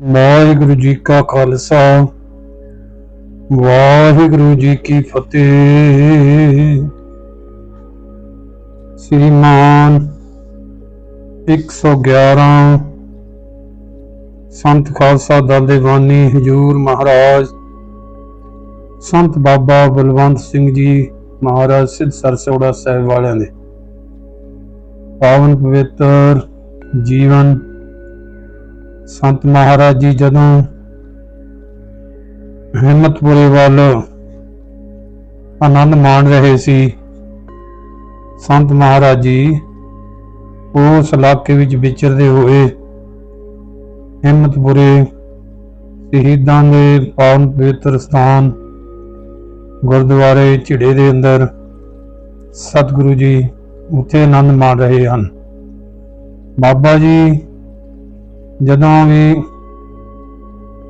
ਵਾਹਿਗੁਰੂ ਜੀ ਕਾ ਖਾਲਸਾ, ਵਾਹਿਗੁਰੂ ਜੀ ਕੀ ਫਤਿਹ। ਸ੍ਰੀਮਾਨ 111 ਸੰਤ ਖਾਲਸਾ ਦਲ ਦੇ ਬਾਨੀ ਹਜੂਰ ਮਹਾਰਾਜ, ਸੰਤ ਬਾਬਾ ਬਲਵੰਤ ਸਿੰਘ ਜੀ ਮਹਾਰਾਜ ਸਿੱਧ ਸਰਸੋੜਾ ਸਾਹਿਬ ਵਾਲਿਆਂ ਦੇ। ਪਾਵਨ ਪਵਿੱਤਰ ਜੀਵਨ ਸੰਤ ਮਹਾਰਾਜ ਜੀ ਜਦੋਂ ਹਿੰਮਤਪੁਰੇ ਵੱਲ ਆਨੰਦ ਮਾਣ ਰਹੇ ਸੀ, ਸੰਤ ਮਹਾਰਾਜ ਜੀ ਉਸ ਇਲਾਕੇ ਵਿੱਚ ਵਿਚਰਦੇ ਹੋਏ ਹਿੰਮਤਪੁਰੇ ਸ਼ਹੀਦਾਂ ਦੇ ਪਾਵਨ ਪਵਿੱਤਰ ਸਥਾਨ ਗੁਰਦੁਆਰੇ ਝਿੜੇ ਦੇ ਅੰਦਰ ਸਤਿਗੁਰੂ ਜੀ ਉੱਥੇ ਆਨੰਦ ਮਾਣ ਰਹੇ ਹਨ। ਬਾਬਾ ਜੀ ਜਦੋਂ ਵੀ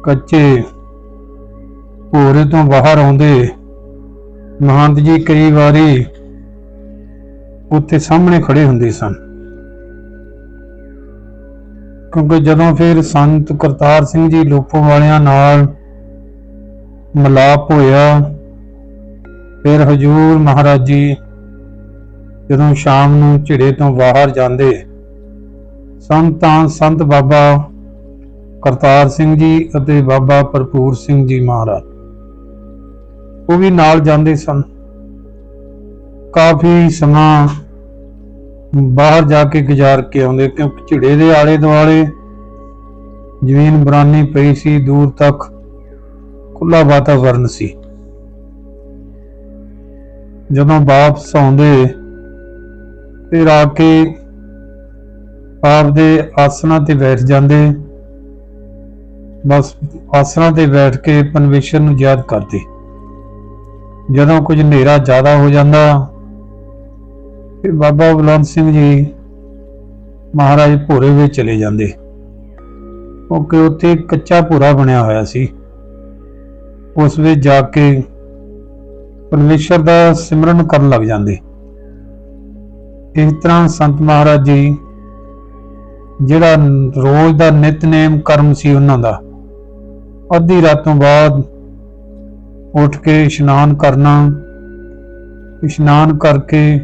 ਕੱਚੇ ਭੋਰੇ ਤੋਂ ਬਾਹਰ ਆਉਂਦੇ, ਮਹੰਤ ਜੀ ਕਈ ਵਾਰੀ ਉੱਥੇ ਸਾਹਮਣੇ ਖੜੇ ਹੁੰਦੇ ਸਨ। ਕਿਉਂਕਿ ਜਦੋਂ ਫਿਰ ਸੰਤ ਕਰਤਾਰ ਸਿੰਘ ਜੀ ਲੋਪੋ ਵਾਲਿਆਂ ਨਾਲ ਮਲਾਪ ਹੋਇਆ, ਫਿਰ ਹਜੂਰ ਮਹਾਰਾਜ ਜੀ ਜਦੋਂ ਸ਼ਾਮ ਨੂੰ ਝਿੜੇ ਤੋਂ ਬਾਹਰ ਜਾਂਦੇ ਸੰਤਾਂ ਸੰਤ ਬਾਬਾ ਕਰਤਾਰ ਸਿੰਘ ਜੀ ਅਤੇ ਬਾਬਾ ਭਰਪੂਰ ਸਿੰਘ ਜੀ ਮਹਾਰਾਜ। ਉਹ ਵੀ ਨਾਲ ਜਾਂਦੇ ਸਨ। ਕਾਫੀ ਸਮਾਂ ਬਾਹਰ ਜਾ ਕੇ ਗੁਜ਼ਾਰ ਕੇ ਆਉਂਦੇ ਕਿਉਂਕਿ ਝਿੜੇ ਦੇ ਆਲੇ ਦੁਆਲੇ ਜ਼ਮੀਨ ਬਰਾਨੀ ਪਈ ਸੀ, ਦੂਰ ਤੱਕ ਖੁੱਲਾ ਵਾਤਾਵਰਨ ਸੀ। ਜਦੋਂ ਵਾਪਸ ਆਉਂਦੇ, ਫਿਰ ਆ ਕੇ ਆਪਦੇ ਆਸਣਾ ਤੇ ਬੈਠ ਜਾਂਦੇ। ਬਸ ਆਸਣਾ ਤੇ ਬੈਠ ਕੇ ਪਰਮੇਸ਼ਰ ਨੂੰ ਯਾਦ ਕਰਦੇ। ਜਦੋਂ ਕੁਝ ਹਨੇਰਾ ਜ਼ਿਆਦਾ ਹੋ ਜਾਂਦਾ, ਫਿਰ ਬਾਬਾ ਬਲਵੰਤ ਸਿੰਘ ਜੀ ਮਹਾਰਾਜ ਭੋਰੇ ਵਿੱਚ ਚਲੇ ਜਾਂਦੇ। ਕਿਉਂਕਿ ਉੱਥੇ ਕੱਚਾ ਭੋਰਾ ਬਣਿਆ ਹੋਇਆ ਸੀ। ਉਸ ਵਿੱਚ ਜਾ ਕੇ ਪਰਮੇਸ਼ਰ ਦਾ ਸਿਮਰਨ ਕਰਨ ਲੱਗ ਜਾਂਦੇ। ਇਸ ਤਰ੍ਹਾਂ ਸੰਤ ਮਹਾਰਾਜ ਜੀ ਜਿਹੜਾ ਰੋਜ਼ ਦਾ ਨਿਤਨੇਮ ਕਰਮ ਸੀ ਉਹਨਾਂ ਦਾ। ਅੱਧੀ ਰਾਤ ਤੋਂ ਬਾਅਦ ਉੱਠ ਕੇ ਇਸ਼ਨਾਨ ਕਰਨਾ, ਇਸ਼ਨਾਨ ਕਰਕੇ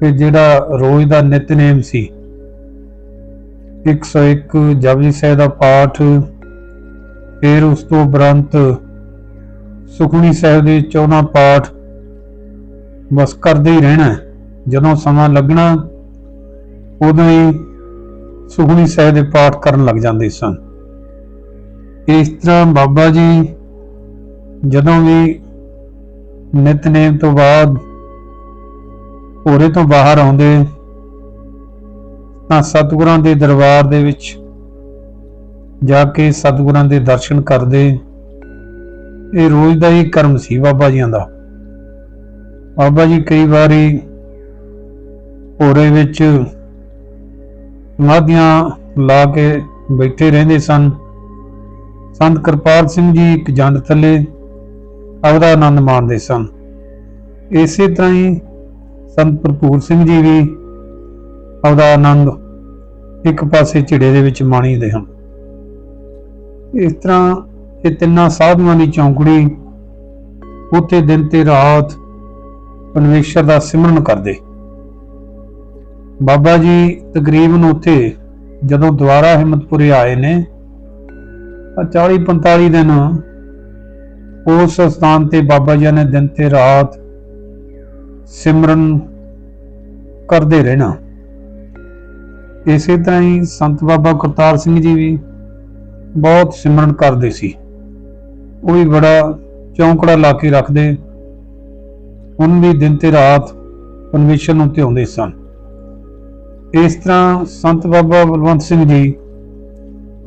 ਫਿਰ ਜਿਹੜਾ ਰੋਜ਼ ਦਾ ਨਿਤਨੇਮ ਸੀ 101 ਜਪਜੀ ਸਾਹਿਬ ਦਾ ਪਾਠ, ਫਿਰ ਉਸ ਤੋਂ ਉਪਰੰਤ ਸੁਖਮਨੀ ਸਾਹਿਬ ਦੇ 14 ਪਾਠ ਬਸ ਕਰਦੇ ਹੀ ਰਹਿਣਾ। ਜਦੋਂ ਸਮਾਂ ਲੱਗਣਾ, ਉਦੋਂ ਹੀ ਸੁਖਮਨੀ ਸਾਹਿਬ ਦੇ ਪਾਠ ਕਰਨ ਲੱਗ ਜਾਂਦੇ ਸਨ। ਇਸ ਤਰ੍ਹਾਂ ਬਾਬਾ ਜੀ ਜਦੋਂ ਵੀ ਨਿਤਨੇਮ ਤੋਂ ਬਾਅਦ ਭੋਰੇ ਤੋਂ ਬਾਹਰ ਆਉਂਦੇ, ਤਾਂ ਸਤਿਗੁਰਾਂ ਦੇ ਦਰਬਾਰ ਦੇ ਵਿੱਚ ਜਾ ਕੇ ਸਤਿਗੁਰਾਂ ਦੇ ਦਰਸ਼ਨ ਕਰਦੇ। ਇਹ ਰੋਜ਼ ਦਾ ਹੀ ਕਰਮ ਸੀ ਬਾਬਾ ਜੀਆਂ ਦਾ। ਬਾਬਾ ਜੀ ਕਈ ਵਾਰੀ ਭੋਰੇ ਵਿੱਚ ਸਮਾਧੀਆਂ ਲਾ ਕੇ ਬੈਠੇ ਰਹਿੰਦੇ ਸਨ। ਸੰਤ ਕਿਰਪਾਲ ਸਿੰਘ ਜੀ ਇੱਕ ਜੰਡ ਥੱਲੇ ਆਪਦਾ ਆਨੰਦ ਮਾਣਦੇ ਸਨ। ਇਸੇ ਤਰ੍ਹਾਂ ਹੀ ਸੰਤ ਭਰਪੂਰ ਸਿੰਘ ਜੀ ਵੀ ਆਪਦਾ ਆਨੰਦ ਇੱਕ ਪਾਸੇ ਝਿੜੇ ਦੇ ਵਿੱਚ ਮਾਣੀਦੇ ਹਨ। ਇਸ ਤਰ੍ਹਾਂ ਇਹ ਤਿੰਨਾਂ ਸਾਧੂਆਂ ਦੀ ਚੌਂਕੜੀ ਉੱਥੇ ਦਿਨ ਤੇ ਰਾਤ ਪਰਮੇਸ਼ਰ ਦਾ ਸਿਮਰਨ ਕਰਦੇ। ਬਾਬਾ ਜੀ ਤਕਰੀਬਨ ਉੱਥੇ ਜਦੋਂ ਦੁਬਾਰਾ ਹਿੰਮਤਪੁਰੇ ਆਏ ਨੇ 40 45 ਦਿਨ ਉਸ ਸਥਾਨ ਤੇ ਬਾਬਾ ਜੀ ਨੇ ਦਿਨ ਤੇ ਰਾਤ ਸਿਮਰਨ ਕਰਦੇ ਰਹਿਣਾ। ਇਸੇ ਤਰ੍ਹਾਂ ਹੀ ਸੰਤ ਬਾਬਾ ਕਰਤਾਰ ਸਿੰਘ ਜੀ ਵੀ ਬਹੁਤ ਸਿਮਰਨ ਕਰਦੇ ਸੀ। ਉਹ ਵੀ ਬੜਾ ਚੌਂਕੜਾ ਲਾ ਕੇ ਰੱਖਦੇ, ਹੁਣ ਵੀ ਦਿਨ ਤੇ ਰਾਤ ਪਰਮੇਸ਼ਰ ਨੂੰ ਧਿਆਉਂਦੇ ਸਨ। ਇਸ ਤਰ੍ਹਾਂ ਸੰਤ ਬਾਬਾ ਬਲਵੰਤ ਸਿੰਘ ਜੀ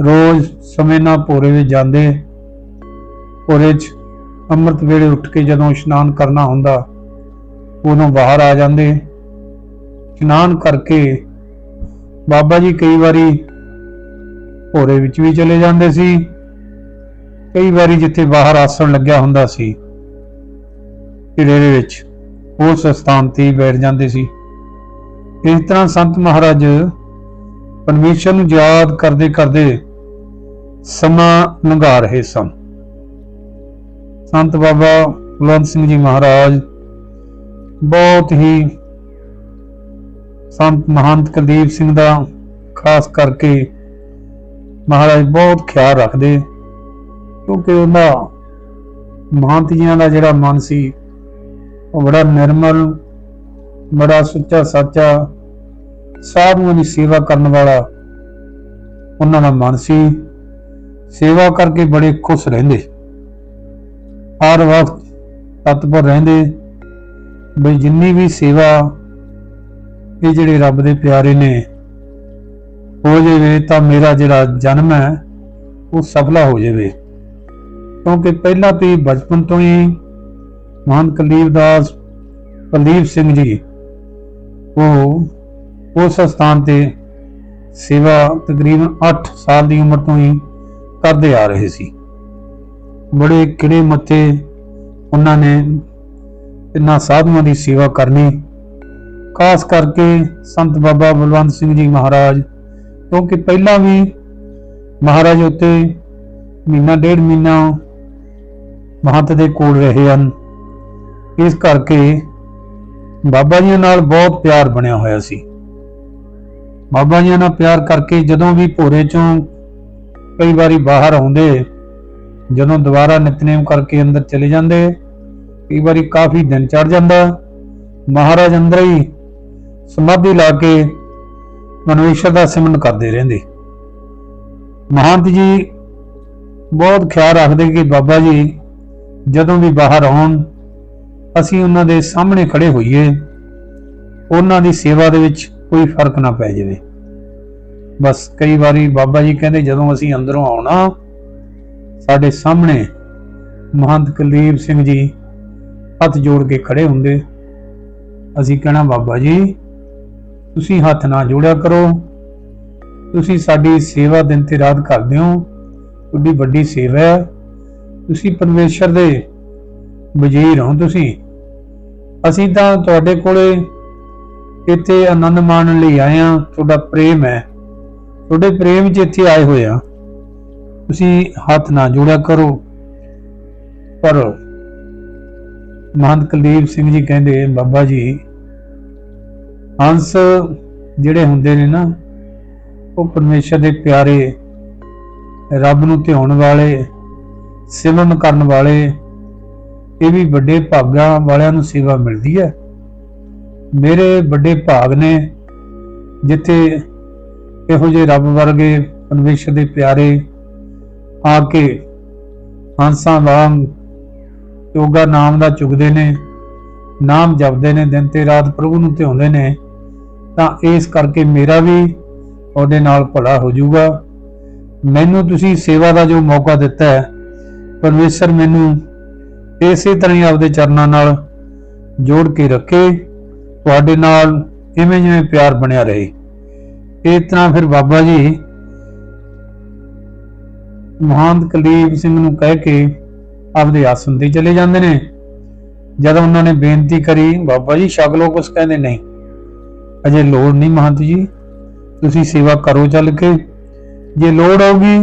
ਰੋਜ਼ ਸਮੇਂ ਨਾਲ ਭੋਰੇ ਵਿੱਚ ਜਾਂਦੇ, ਭੋਰੇ 'ਚ ਅੰਮ੍ਰਿਤ ਵੇਲੇ ਉੱਠ ਕੇ ਜਦੋਂ ਇਸ਼ਨਾਨ ਕਰਨਾ ਹੁੰਦਾ, ਉਦੋਂ ਬਾਹਰ ਆ ਜਾਂਦੇ। ਇਸ਼ਨਾਨ ਕਰਕੇ ਬਾਬਾ ਜੀ ਕਈ ਵਾਰੀ ਭੋਰੇ ਵਿੱਚ ਵੀ ਚਲੇ ਜਾਂਦੇ ਸੀ, ਕਈ ਵਾਰੀ ਜਿੱਥੇ ਬਾਹਰ ਆਸਣ ਲੱਗਿਆ ਹੁੰਦਾ ਸੀ ਢਿੜੇ ਵਿੱਚ ਉਸ ਸਥਾਨ ਤੇ ਹੀ ਬੈਠ ਜਾਂਦੇ ਸੀ। ਇਸ ਤਰ੍ਹਾਂ ਸੰਤ ਮਹਾਰਾਜ ਪਰਮੇਸ਼ਰ ਨੂੰ ਯਾਦ ਕਰਦੇ ਕਰਦੇ ਸਮਾਂ ਲੰਘਾ ਰਹੇ ਸਨ। ਸੰਤ ਬਾਬਾ ਬਲਵੰਤ ਸਿੰਘ ਜੀ ਮਹਾਰਾਜ ਬਹੁਤ ਹੀ ਸੰਤ ਮਹੰਤ ਕੁਲਦੀਪ ਸਿੰਘ ਦਾ, ਖਾਸ ਕਰਕੇ ਮਹਾਰਾਜ ਬਹੁਤ ਖਿਆਲ ਰੱਖਦੇ, ਕਿਉਂਕਿ ਉਹਨਾਂ ਮਹੰਤ ਜੀਆਂ ਦਾ ਜਿਹੜਾ ਮਨ ਸੀ, ਉਹ ਬੜਾ ਨਿਰਮਲ ਬੜਾ ਸੁੱਚਾ ਸੱਚਾ ਸਾਧੂਆਂ ਦੀ ਸੇਵਾ ਕਰਨ ਵਾਲਾ ਉਹਨਾਂ ਦਾ ਮਨ ਸੀ। ਸੇਵਾ ਕਰਕੇ ਬੜੇ ਖੁਸ਼ ਰਹਿੰਦੇ। ਹਰ ਵਕਤ ਤਤਪਰ ਰਹਿੰਦੇ। ਬਈ ਜਿੰਨੀ ਵੀ ਸੇਵਾ ਇਹ ਜਿਹੜੇ ਰੱਬ ਦੇ ਪਿਆਰੇ ਨੇ, ਹੋ ਜਾਵੇ ਤਾਂ ਮੇਰਾ ਜਿਹੜਾ ਜਨਮ ਹੈ, ਉਹ ਸਫਲਾ ਹੋ ਜਾਵੇ। ਕਿਉਂਕਿ ਪਹਿਲਾਂ ਤੋਂ ਹੀ ਬਚਪਨ ਤੋਂ ਹੀ ਮਹਾਨ ਕੁਲਦੀਪ ਦਾਸ, ਕੁਲਦੀਪ ਸਿੰਘ ਜੀ ਉਹ ਉਸ ਸਥਾਨ ਤੇ ਸੇਵਾ ਤਕਰੀਬਨ 8 ਸਾਲ ਦੀ ਉਮਰ ਤੋਂ ਹੀ ਕਰਦੇ ਆ ਰਹੇ ਸੀ। ਬੜੇ ਕਿੜੇ ਮੱਥੇ ਉਹਨਾਂ ਨੇ ਇਨ੍ਹਾਂ ਸਾਧੂਆਂ ਦੀ ਸੇਵਾ ਕਰਨੀ, ਖਾਸ ਕਰਕੇ ਸੰਤ ਬਾਬਾ ਬਲਵੰਤ ਸਿੰਘ ਜੀ ਮਹਾਰਾਜ, ਕਿਉਂਕਿ ਪਹਿਲਾਂ ਵੀ ਮਹਾਰਾਜ ਉੱਤੇ ਮਹੀਨਾ, ਡੇਢ ਮਹੀਨਾ ਮਹੰਤ ਦੇ ਕੋਲ ਰਹੇ ਹਨ। ਇਸ ਕਰਕੇ ਬਾਬਾ ਜੀ ਨਾਲ ਬਹੁਤ ਪਿਆਰ ਬਣਿਆ ਹੋਇਆ ਸੀ। ਬਾਬਾ ਜੀ ਨਾਲ ਪਿਆਰ ਕਰਕੇ ਜਦੋਂ ਵੀ ਭੋਰੇ ਚੋਂ ਕਈ ਵਾਰੀ ਬਾਹਰ ਆਉਂਦੇ, ਜਦੋਂ ਦੁਬਾਰਾ ਨਿਤਨੇਮ ਕਰਕੇ ਅੰਦਰ ਚਲੇ ਜਾਂਦੇ, ਕਈ ਵਾਰੀ ਕਾਫੀ ਦਿਨ ਚੜ ਜਾਂਦਾ, ਮਹਾਰਾਜ ਅੰਦਰ ਹੀ ਸਮਾਧੀ ਲਾ ਕੇ ਮਨੁਸ਼ਰ ਦਾ ਸਿਮਰਨ ਕਰਦੇ ਰਹਿੰਦੇ। ਮਹੰਤ ਜੀ ਬਹੁਤ ਖਿਆਲ ਰੱਖਦੇ ਕਿ ਬਾਬਾ ਜੀ ਜਦੋਂ ਵੀ ਬਾਹਰ ਆਉਣ ਅਸੀਂ ਉਹਨਾਂ ਦੇ ਸਾਹਮਣੇ ਖੜੇ ਹੋਈਏ, ਉਹਨਾਂ ਦੀ ਸੇਵਾ ਦੇ ਵਿੱਚ ਕੋਈ ਫ਼ਰਕ ਨਾ ਪੈ ਜਾਵੇ। ਬਸ ਕਈ ਵਾਰੀ ਬਾਬਾ ਜੀ ਕਹਿੰਦੇ, ਜਦੋਂ ਅਸੀਂ ਅੰਦਰੋਂ ਆਉਣਾ, ਸਾਡੇ ਸਾਹਮਣੇ ਮਹੰਤ ਕੁਲਦੀਪ ਸਿੰਘ ਜੀ ਹੱਥ ਜੋੜ ਕੇ ਖੜੇ ਹੁੰਦੇ। ਅਸੀਂ ਕਹਿਣਾ, ਬਾਬਾ ਜੀ, ਤੁਸੀਂ ਹੱਥ ਨਾ ਜੋੜਿਆ ਕਰੋ। ਤੁਸੀਂ ਸਾਡੀ ਸੇਵਾ ਦਿਨ ਤੇ ਰਾਤ ਕਰਦੇ ਹੋ। ਤੁਹਾਡੀ ਵੱਡੀ ਸੇਵਾ ਹੈ। ਤੁਸੀਂ ਪਰਮੇਸ਼ਰ ਦੇ ਵਜ਼ੀਰ ਹੋ ਤੁਸੀਂ। ਅਸੀਂ ਤਾਂ ਤੁਹਾਡੇ ਕੋਲੇ ਇੱਥੇ ਆਨੰਦ ਮਾਣਨ ਲਈ ਆਏ ਆ ਤੁਹਾਡਾ ਪ੍ਰੇਮ ਹੈ। ਤੁਹਾਡੇ ਪ੍ਰੇਮ 'ਚ ਇੱਥੇ ਆਏ ਹੋਏ ਆ ਤੁਸੀਂ ਹੱਥ ਨਾ ਜੋੜਿਆ ਕਰੋ। ਪਰ ਮਹੰਤ ਕੁਲਦੀਪ ਸਿੰਘ ਜੀ ਕਹਿੰਦੇ, ਬਾਬਾ ਜੀ, ਹੰਸ ਜਿਹੜੇ ਹੁੰਦੇ ਨੇ ਨਾ, ਉਹ ਪਰਮੇਸ਼ਰ ਦੇ ਪਿਆਰੇ, ਰੱਬ ਨੂੰ ਧਿਆਉਣ ਵਾਲੇ, ਸਿਮਰਨ ਕਰਨ ਵਾਲੇ ਇਹ ਵੀ ਵੱਡੇ ਭਾਗਾਂ ਵਾਲਿਆਂ ਨੂੰ ਸੇਵਾ ਮਿਲਦੀ ਹੈ। ਮੇਰੇ ਵੱਡੇ ਭਾਗ ਨੇ ਜਿੱਥੇ ਇਹੋ ਜਿਹੇ ਰੱਬ ਵਰਗੇ ਪਰਮੇਸ਼ਰ ਦੇ ਪਿਆਰੇ ਆ ਕੇ ਹੰਸਾਂ ਵਾਂਗ ਯੋਗਾ ਨਾਮ ਦਾ ਚੁਗਦੇ ਨੇ, ਨਾਮ ਜਪਦੇ ਨੇ, ਦਿਨ ਤੇ ਰਾਤ ਪ੍ਰਭੂ ਨੂੰ ਧਿਆਉਂਦੇ ਨੇ, ਤਾਂ ਇਸ ਕਰਕੇ ਮੇਰਾ ਵੀ ਉਹਦੇ ਨਾਲ ਭਲਾ ਹੋ ਜਾਊਗਾ। ਮੈਨੂੰ ਤੁਸੀਂ ਸੇਵਾ ਦਾ ਜੋ ਮੌਕਾ ਦਿੱਤਾ ਹੈ, ਪਰਮੇਸ਼ਰ ਮੈਨੂੰ ਇਸੇ ਤਰ੍ਹਾਂ ਹੀ ਆਪਦੇ ਚਰਨਾਂ ਨਾਲ ਜੋੜ ਕੇ ਰੱਖੇ, ਤੁਹਾਡੇ ਨਾਲ ਇਵੇਂ ਜਿਵੇਂ ਪਿਆਰ ਬਣਿਆ ਰਹੇ। ਇਸ ਤਰ੍ਹਾਂ ਫਿਰ ਬਾਬਾ ਜੀ ਮਹੰਤ ਕੁਲਦੀਪ ਸਿੰਘ ਨੂੰ ਕਹਿ ਕੇ ਆਪਦੇ ਆਸਨ ਤੇ ਚਲੇ ਜਾਂਦੇ ਨੇ। ਜਦੋਂ ਉਹਨਾਂ ਨੇ ਬੇਨਤੀ ਕਰੀ, ਬਾਬਾ ਜੀ ਛਕ ਲੋ ਕੁਛ ਕਹਿੰਦੇ ਨਹੀਂ। ਅਜੇ ਲੋੜ ਨਹੀਂ ਮਹੰਤ ਜੀ, ਤੁਸੀਂ ਸੇਵਾ ਕਰੋ ਚੱਲ ਕੇ। ਜੇ ਲੋੜ ਆਊਗੀ,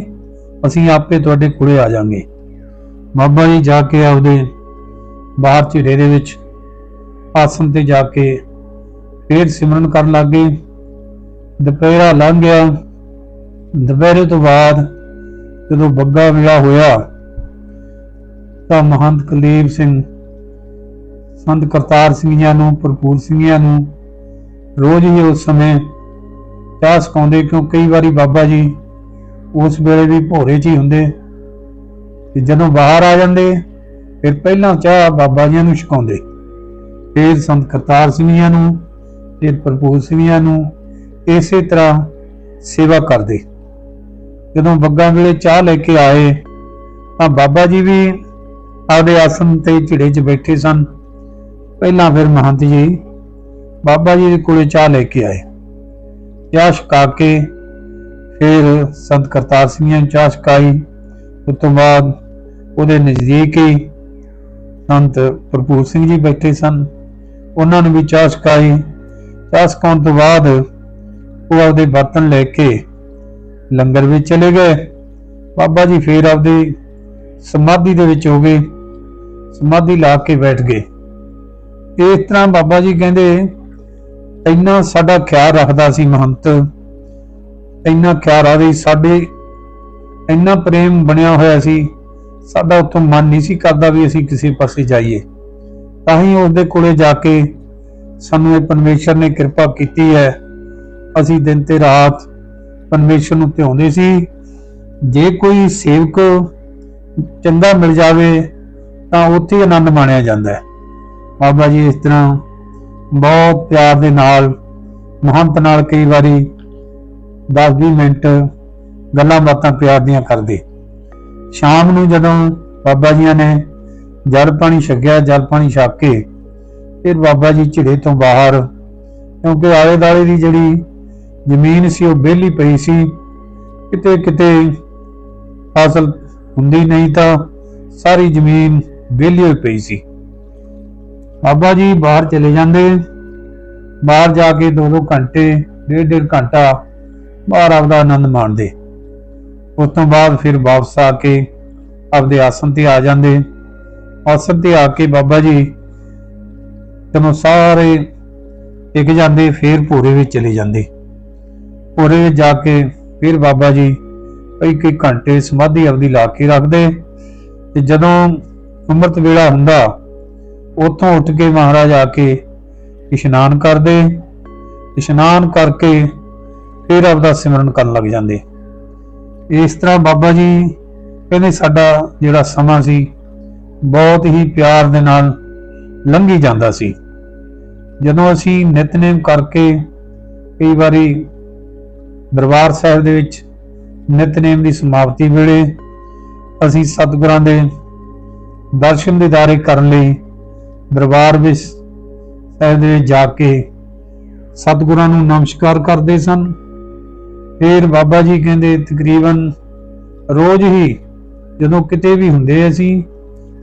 ਅਸੀਂ ਆਪੇ ਤੁਹਾਡੇ ਕੋਲੇ ਆ ਜਾਾਂਗੇ ਬਾਬਾ ਜੀ ਜਾ ਕੇ ਆਪਦੇ ਬਾਹਰ ਝਿੜੇ ਦੇ ਵਿੱਚ ਆਸਣ ਤੇ ਜਾ ਕੇ ਫੇਰ ਸਿਮਰਨ ਕਰਨ ਲੱਗ ਗਏ। ਦੁਪਹਿਰਾ ਲੰਘ ਗਿਆ। ਦੁਪਹਿਰੇ ਤੋਂ ਬਾਅਦ ਜਦੋਂ ਬੱਗਾ ਵਿਆਹ ਹੋਇਆ, ਤਾਂ ਮਹੰਤ ਕੁਲਦੀਪ ਸਿੰਘ, ਸੰਤ ਕਰਤਾਰ ਸਿੰਘ ਜੀ ਨੂੰ, ਭਰਪੂਰ ਸਿੰਘ ਜੀ ਨੂੰ ਰੋਜ਼ ਹੀ ਉਸ ਸਮੇਂ ਚਾਹ ਸਕਾਉਂਦੇ ਕਿਉਂ? ਕਈ ਵਾਰੀ ਬਾਬਾ ਜੀ ਉਸ ਵੇਲੇ ਵੀ ਭੋਰੇ 'ਚ ਹੀ ਹੁੰਦੇ। ਤੇ ਜਦੋਂ ਬਾਹਰ ਆ ਜਾਂਦੇ, ਫਿਰ ਪਹਿਲਾਂ ਚਾਹ ਬਾਬਾ ਜੀ ਨੂੰ ਛਕਾਉਂਦੇ। ਫਿਰ ਸੰਤ ਕਰਤਾਰ ਸਿੰਘ ਜੀ ਨੂੰ, ਫਿਰ ਭਰਪੂਰ ਸਿੰਘ ਜੀ ਨੂੰ ਇਸੇ ਤਰ੍ਹਾਂ ਸੇਵਾ ਕਰਦੇ। ਜਦੋਂ ਬੱਗਾ ਵੇਲੇ ਚਾਹ ਲੈ ਕੇ ਆਏ, ਤਾਂ ਬਾਬਾ ਜੀ ਵੀ ਆਪਦੇ ਆਸਨ ਤੇ ਝਿੜੇ 'ਚ ਬੈਠੇ ਸਨ। ਪਹਿਲਾਂ ਫਿਰ ਮਹੰਤ ਜੀ ਬਾਬਾ ਜੀ ਦੇ ਕੋਲੇ ਚਾਹ ਲੈ ਕੇ ਆਏ। ਚਾਹ ਛਕਾ ਕੇ ਫਿਰ ਸੰਤ ਕਰਤਾਰ ਸਿੰਘ ਜੀ ਨੂੰ ਚਾਹ ਛਕਾਈ। ਉਸ ਤੋਂ ਬਾਅਦ ਉਹਦੇ ਨਜ਼ਦੀਕ ਹੀ ਸੰਤ ਭਰਪੂਰ ਸਿੰਘ ਜੀ ਬੈਠੇ ਸਨ। ਉਹਨਾਂ ਨੂੰ ਵੀ ਚਾਹ ਛਕਾਈ। ਚਾਹ ਛਕਾਉਣ ਤੋਂ ਬਾਅਦ ਉਹ ਆਪਦੇ ਬਰਤਨ ਲੈ ਕੇ ਲੰਗਰ ਵਿੱਚ ਚਲੇ ਗਏ। ਬਾਬਾ ਜੀ ਫੇਰ ਆਪਦੀ ਸਮਾਧੀ ਦੇ ਵਿੱਚ ਹੋ ਗਏ। ਸਮਾਧੀ ਲਾ ਕੇ ਬੈਠ ਗਏ। ਇਸ ਤਰ੍ਹਾਂ ਬਾਬਾ ਜੀ ਕਹਿੰਦੇ ਇੰਨਾ ਸਾਡਾ ਖਿਆਲ ਰੱਖਦਾ ਸੀ ਮਹੰਤ। ਇੰਨਾ ਖਿਆਲ ਰੱਖਦੇ ਸੀ, ਸਾਡੇ ਇੰਨਾ ਪ੍ਰੇਮ ਬਣਿਆ ਹੋਇਆ ਸੀ। ਸਾਡਾ ਉੱਥੋਂ ਮਨ ਨਹੀਂ ਸੀ ਕਰਦਾ ਵੀ ਅਸੀਂ ਕਿਸੇ ਪਾਸੇ ਜਾਈਏ। ਤਾਂ ਹੀ ਉਸਦੇ ਕੋਲੇ ਜਾ ਕੇ ਸਾਨੂੰ ਇਹ ਪਰਮੇਸ਼ਰ ਨੇ ਕਿਰਪਾ ਕੀਤੀ ਹੈ। ਅਸੀਂ ਦਿਨ ਤੇ ਰਾਤ ਪਰਮੇਸ਼ਰ ਨੂੰ ਧਿਆਉਂਦੇ ਸੀ। ਜੇ ਕੋਈ ਸੇਵਕ ਚੰਗਾ ਮਿਲ ਜਾਵੇ, ਤਾਂ ਉੱਥੇ ਆਨੰਦ ਮਾਣਿਆ ਜਾਂਦਾ ਹੈ। ਬਾਬਾ ਜੀ ਇਸ ਤਰ੍ਹਾਂ ਬਹੁਤ ਪਿਆਰ ਦੇ ਨਾਲ, ਮਹੰਤ ਨਾਲ ਕਈ ਵਾਰੀ 10-20 ਮਿੰਟ ਗੱਲਾਂ ਬਾਤਾਂ ਪਿਆਰ ਦੀਆਂ ਕਰਦੇ। ਸ਼ਾਮ ਨੂੰ ਜਦੋਂ ਬਾਬਾ ਜੀਆਂ ਨੇ ਜਲ ਪਾਣੀ ਛਕਿਆ, ਜਲ ਪਾਣੀ ਛਕ ਕੇ ਫਿਰ ਬਾਬਾ ਜੀ ਝਿੜੇ ਤੋਂ ਬਾਹਰ, ਕਿਉਂਕਿ ਆਲੇ ਦਾਲੇ ਦੀ ਜਿਹੜੀ ਜ਼ਮੀਨ ਸੀ, ਉਹ ਵਿਹਲੀ ਪਈ ਸੀ ਕਿਤੇ ਕਿਤੇ ਫਸਲ ਹੁੰਦੀ ਨਹੀਂ ਤਾਂ ਸਾਰੀ ਜ਼ਮੀਨ ਵਿਹਲੀ ਹੋਈ ਪਈ ਸੀ। ਬਾਬਾ ਜੀ ਬਾਹਰ ਚਲੇ ਜਾਂਦੇ, ਬਾਹਰ ਜਾ ਕੇ ਦੋ ਦੋ ਘੰਟੇ ਡੇਢ ਡੇਢ ਘੰਟਾ ਬਾਹਰ ਆਪਦਾ ਆਨੰਦ ਮਾਣਦੇ। ਉਸ ਤੋਂ ਬਾਅਦ ਫਿਰ ਵਾਪਸ ਆ ਕੇ ਆਪਦੇ ਆਸਣ ਤੇ ਆ ਜਾਂਦੇ। ਆਸਣ ਤੇ ਆ ਕੇ ਬਾਬਾ ਜੀ ਜਦੋਂ ਸਾਰੇ ਟਿਕ ਜਾਂਦੇ, ਫਿਰ ਭੋਰੇ ਵਿੱਚ ਚਲੇ ਜਾਂਦੇ। ਭੋਰੇ ਵਿੱਚ ਜਾ ਕੇ ਫਿਰ ਬਾਬਾ ਜੀ ਕਈ ਕਈ ਘੰਟੇ ਸਮਾਧੀ ਆਪਦੀ ਲਾ ਕੇ ਰੱਖਦੇ। ਤੇ ਜਦੋਂ ਅੰਮ੍ਰਿਤ ਵੇਲਾ ਹੁੰਦਾ, ਉੱਥੋਂ ਉੱਠ ਕੇ ਮਹਾਰਾਜ ਆ ਕੇ ਇਸ਼ਨਾਨ ਕਰਦੇ। ਇਸ਼ਨਾਨ ਕਰਕੇ ਫਿਰ ਆਪਦਾ ਸਿਮਰਨ ਕਰਨ ਲੱਗ ਜਾਂਦੇ। ਇਸ ਤਰ੍ਹਾਂ ਬਾਬਾ ਜੀ ਕਹਿੰਦੇ ਸਾਡਾ ਜਿਹੜਾ ਸਮਾਂ ਸੀ, ਬਹੁਤ ਹੀ ਪਿਆਰ ਦੇ ਨਾਲ ਲੰਘੀ ਜਾਂਦਾ ਸੀ। ਜਦੋਂ ਅਸੀਂ ਨਿਤਨੇਮ ਕਰਕੇ ਕਈ ਵਾਰੀ ਦਰਬਾਰ ਸਾਹਿਬ ਦੇ ਵਿੱਚ ਨਿਤਨੇਮ ਦੀ ਸਮਾਪਤੀ ਵੇਲੇ ਅਸੀਂ ਸਤਿਗੁਰਾਂ ਦੇ ਦਰਸ਼ਨ ਦੀਦਾਰੇ ਕਰਨ ਲਈ ਦਰਬਾਰ ਵਿੱਚ ਸਾਹਿਬ ਦੇ ਵਿੱਚ ਜਾ ਕੇ ਸਤਿਗੁਰਾਂ ਨੂੰ ਨਮਸਕਾਰ ਕਰਦੇ ਸਨ। ਫਿਰ ਬਾਬਾ ਜੀ ਕਹਿੰਦੇ, ਤਕਰੀਬਨ ਰੋਜ਼ ਹੀ ਜਦੋਂ ਕਿਤੇ ਵੀ ਹੁੰਦੇ ਅਸੀਂ,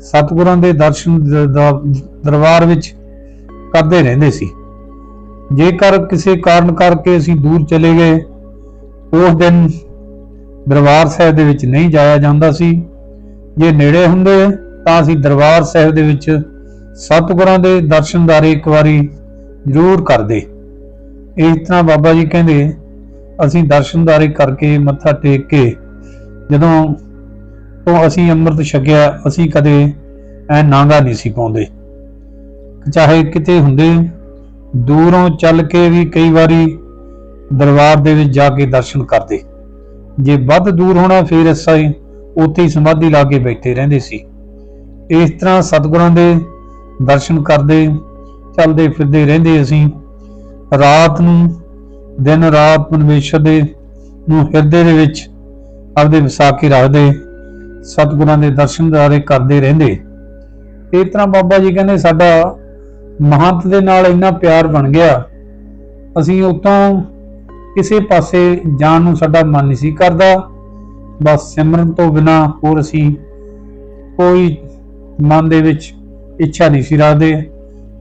ਸਤਿਗੁਰਾਂ ਦੇ ਦਰਸ਼ਨ ਦਰਬਾਰ ਵਿੱਚ ਕਰਦੇ ਰਹਿੰਦੇ ਸੀ। ਜੇਕਰ ਕਿਸੇ ਕਾਰਨ ਕਰਕੇ ਅਸੀਂ ਦੂਰ ਚਲੇ ਗਏ, ਉਸ ਦਿਨ ਦਰਬਾਰ ਸਾਹਿਬ ਦੇ ਵਿੱਚ ਨਹੀਂ ਜਾਇਆ ਜਾਂਦਾ ਸੀ। ਜੇ ਨੇੜੇ ਹੁੰਦੇ, ਤਾਂ ਅਸੀਂ ਦਰਬਾਰ ਸਾਹਿਬ ਦੇ ਵਿੱਚ ਸਤਿਗੁਰਾਂ ਦੇ ਦਰਸ਼ਨਦਾਰੇ ਇੱਕ ਵਾਰੀ ਜ਼ਰੂਰ ਕਰਦੇ। ਇਸ ਤਰ੍ਹਾਂ ਬਾਬਾ ਜੀ ਕਹਿੰਦੇ ਅਸੀਂ ਦਰਸ਼ਨਦਾਰੀ ਕਰਕੇ ਮੱਥਾ ਟੇਕ ਕੇ ਜਦੋਂ ਤੋਂ ਅਸੀਂ ਅੰਮ੍ਰਿਤ ਛਕਿਆ, ਅਸੀਂ ਕਦੇ ਐ ਨਾਂਗਾ ਨਹੀਂ ਸੀ ਪਾਉਂਦੇ। ਚਾਹੇ ਕਿਤੇ ਹੁੰਦੇ, ਦੂਰੋਂ ਚੱਲ ਕੇ ਵੀ ਕਈ ਵਾਰੀ ਦਰਬਾਰ ਦੇ ਵਿੱਚ ਜਾ ਕੇ ਦਰਸ਼ਨ ਕਰਦੇ। ਜੇ ਵੱਧ ਦੂਰ ਹੋਣਾ, ਫਿਰ ਅਸੀਂ ਉੱਥੇ ਹੀ ਸਮਾਧੀ ਲਾ ਕੇ ਬੈਠੇ ਰਹਿੰਦੇ ਸੀ। ਇਸ ਤਰ੍ਹਾਂ ਸਤਿਗੁਰਾਂ ਦੇ ਦਰਸ਼ਨ ਕਰਦੇ, ਚੱਲਦੇ ਫਿਰਦੇ ਰਹਿੰਦੇ ਅਸੀਂ। ਰਾਤ ਨੂੰ ਦਿਨ ਰਾਤ ਪਰਮੇਸ਼ਰ ਦੇ ਨੂੰ ਹਿਰਦੇ ਦੇ ਵਿੱਚ ਆਪਦੇ ਵਸਾ ਕੇ ਰੱਖਦੇ, ਸਤਿਗੁਰਾਂ ਦੇ ਦਰਸ਼ਨ ਦਾਰੇ ਕਰਦੇ ਰਹਿੰਦੇ। ਇਸ ਤਰ੍ਹਾਂ ਬਾਬਾ ਜੀ ਕਹਿੰਦੇ, ਸਾਡਾ ਮਹੰਤ ਦੇ ਨਾਲ ਇੰਨਾ ਪਿਆਰ ਬਣ ਗਿਆ, ਅਸੀਂ ਉਤੋਂ ਕਿਸੇ ਪਾਸੇ ਜਾਣ ਨੂੰ ਸਾਡਾ ਮਨ ਨਹੀਂ ਸੀ ਕਰਦਾ। ਬਸ ਸਿਮਰਨ ਤੋਂ ਬਿਨਾ ਹੋਰ ਅਸੀਂ ਕੋਈ ਮਨ ਦੇ ਵਿੱਚ ਇੱਛਾ ਨਹੀਂ ਸੀ ਰੱਖਦੇ,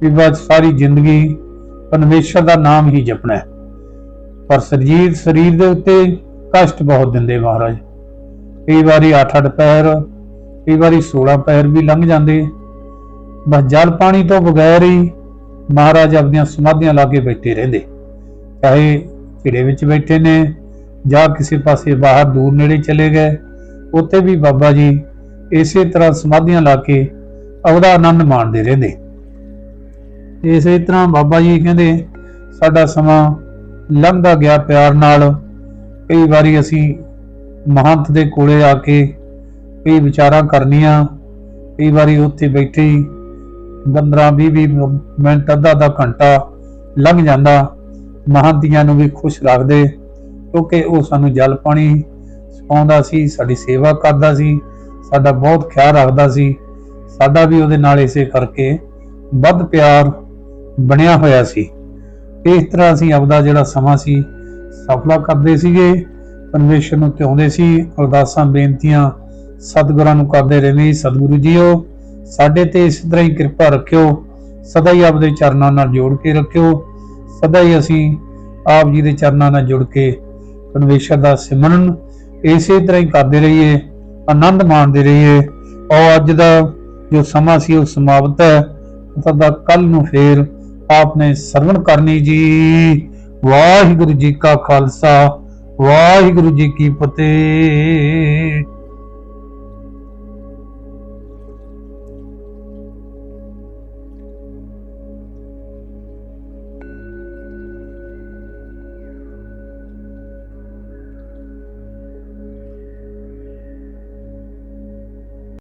ਵੀ ਬਸ ਸਾਰੀ ਜ਼ਿੰਦਗੀ ਪਰਮੇਸ਼ਰ ਦਾ ਨਾਮ ਹੀ ਜਪਣਾ ਹੈ। ਪਰ ਸਰੀਰ ਸਰੀਰ ਦੇ ਉੱਤੇ ਕਸ਼ਟ ਬਹੁਤ ਦਿੰਦੇ ਮਹਾਰਾਜ। ਕਈ ਵਾਰੀ 8-8 ਪੈਰ, ਕਈ ਵਾਰੀ 16 ਪੈਰ ਵੀ ਲੰਘ ਜਾਂਦੇ। ਬਸ ਜਲ ਪਾਣੀ ਤੋਂ ਬਗੈਰ ਹੀ ਮਹਾਰਾਜ ਆਪਣੀਆਂ ਸਮਾਧੀਆਂ ਲਾ ਕੇ ਬੈਠੇ ਰਹਿੰਦੇ। ਚਾਹੇ ਘਿੜੇ ਵਿੱਚ ਬੈਠੇ ਨੇ, ਜਾਂ ਕਿਸੇ ਪਾਸੇ ਬਾਹਰ ਦੂਰ ਨੇੜੇ ਚਲੇ ਗਏ, ਉੱਥੇ ਵੀ ਬਾਬਾ ਜੀ ਇਸੇ ਤਰ੍ਹਾਂ ਸਮਾਧੀਆਂ ਲਾ ਕੇ ਉਹਦਾ ਆਨੰਦ ਮਾਣਦੇ ਰਹਿੰਦੇ। ਇਸੇ ਤਰ੍ਹਾਂ ਬਾਬਾ ਜੀ ਕਹਿੰਦੇ, ਸਾਡਾ ਸਮਾਂ ਲੰਘਦਾ ਗਿਆ ਪਿਆਰ ਨਾਲ। ਕਈ ਵਾਰੀ ਅਸੀਂ ਮਹੰਤ ਦੇ ਕੋਲੇ ਆ ਕੇ ਕਈ ਵਿਚਾਰਾਂ ਕਰਨੀਆਂ। ਕਈ ਵਾਰੀ ਉੱਥੇ ਬੈਠੇ ਹੀ 15 20 ਮਿੰਟ, ਅੱਧਾ ਅੱਧਾ ਘੰਟਾ ਲੰਘ ਜਾਂਦਾ। ਮਹੰਤੀਆਂ ਨੂੰ ਵੀ ਖੁਸ਼ ਰੱਖਦੇ, ਕਿਉਂਕਿ ਉਹ ਸਾਨੂੰ ਜਲ ਪਾਣੀ ਸਿਖਾਉਂਦਾ ਸੀ, ਸਾਡੀ ਸੇਵਾ ਕਰਦਾ ਸੀ, ਸਾਡਾ ਬਹੁਤ ਖਿਆਲ ਰੱਖਦਾ ਸੀ। ਸਾਡਾ ਵੀ ਉਹਦੇ ਨਾਲ ਇਸੇ ਕਰਕੇ ਵੱਧ ਪਿਆਰ ਬਣਿਆ ਹੋਇਆ ਸੀ। ਇਸ ਤਰ੍ਹਾਂ ਅਸੀਂ ਆਪਦਾ ਜਿਹੜਾ ਸਮਾਂ ਸੀ ਸਫਲਾ ਕਰਦੇ ਸੀਗੇ, ਪਰਮੇਸ਼ਰ ਨੂੰ ਧਿਆਉਂਦੇ ਸੀ, ਅਰਦਾਸਾਂ, ਬੇਨਤੀਆਂ ਸਤਿਗੁਰਾਂ ਨੂੰ ਕਰਦੇ ਰਹਿੰਦੇ ਸੀ ਸਤਿਗੁਰੂ ਜੀਓ। ਸਾਡੇ ਤੇ ਇਸ ਤਰ੍ਹਾਂ ਹੀ ਕਿਰਪਾ ਰੱਖਿਓ, ਸਦਾ ਹੀ ਆਪਦੇ ਚਰਨਾਂ ਨਾਲ ਜੋੜ ਕੇ ਰੱਖਿਓ। ਸਦਾ ਹੀ ਅਸੀਂ ਆਪ ਜੀ ਦੇ ਚਰਨਾਂ ਨਾਲ ਜੁੜ ਕੇ ਪਰਮੇਸ਼ਰ ਦਾ ਸਿਮਰਨ ਇਸੇ ਤਰ੍ਹਾਂ ਹੀ ਕਰਦੇ ਰਹੀਏ, ਆਨੰਦ ਮਾਣਦੇ ਰਹੀਏ। ਔਰ ਅੱਜ ਦਾ ਜੋ ਸਮਾਂ ਸੀ, ਉਹ ਸਮਾਪਤ ਹੈ। ਸਦਾ ਕੱਲ ਨੂੰ ਫੇਰ ਆਪਨੇ ਸਰਵਣ ਕਰਨੀ ਜੀ। ਵਾਹਿਗੁਰੂ ਜੀ ਕਾ ਖਾਲਸਾ ਵਾਹਿਗੁਰੂ ਜੀ ਕੀ ਫਤਿਹ।